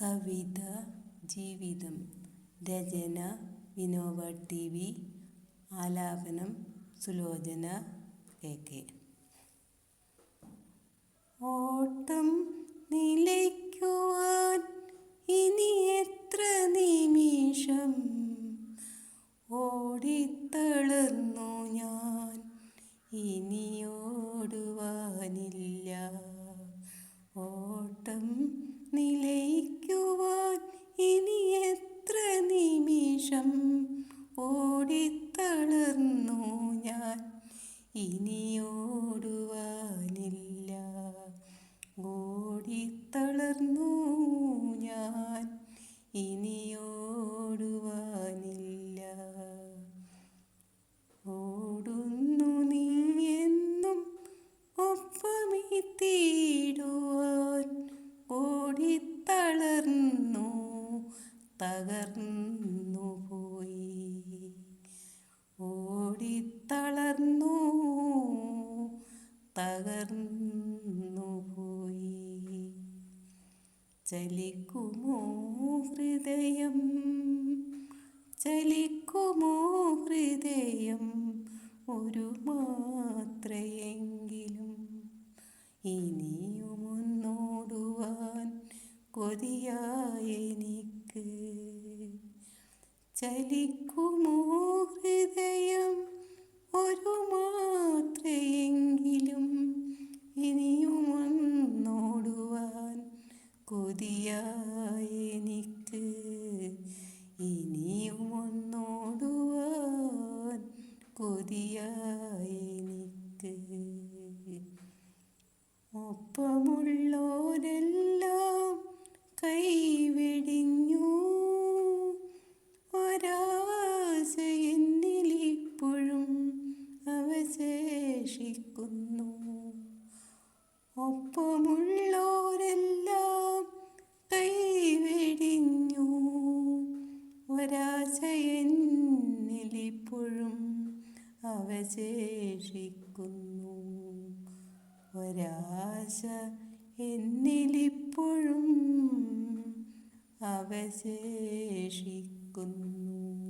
കവിത ജീവിതം രചന Vinoba T V ആലാപനം Sulochana K K. ഓട്ടം നിലയ്ക്കുവാൻ ഇനി എത്ര നിമിഷം? ഓടിത്തളർന്നു ഞാൻ ഇനി ഓടിത്തളർന്നു ഞാൻ. ഇനി ഓടുവാനില്ല ഓടിത്തളർന്നു ഞാൻ. ഇനി ഓടുവാനില്ല ഓടുന്നു നീ എന്നും ഒപ്പമെത്തിയിടുവാൻ ഓടിത്തളർന്നു തകർന്നു തകർന്നു ചലിക്കുമോ ഹൃദയം? ചലിക്കുമോ ഹൃദയം? ഒരു മാത്രയെങ്കിലും ഇനിയുമൊന്നോടുവാൻ കൊതിയായെനിക്ക് ചലിക്കുമോ കൊതിയായെനിക്ക് ഒപ്പമുള്ളോരെല്ലാം കൈവെടിഞ്ഞു അവശേഷിക്കുന്നു. ഒരാശ എന്നിലിപ്പോഴും അവശേഷിക്കുന്നു.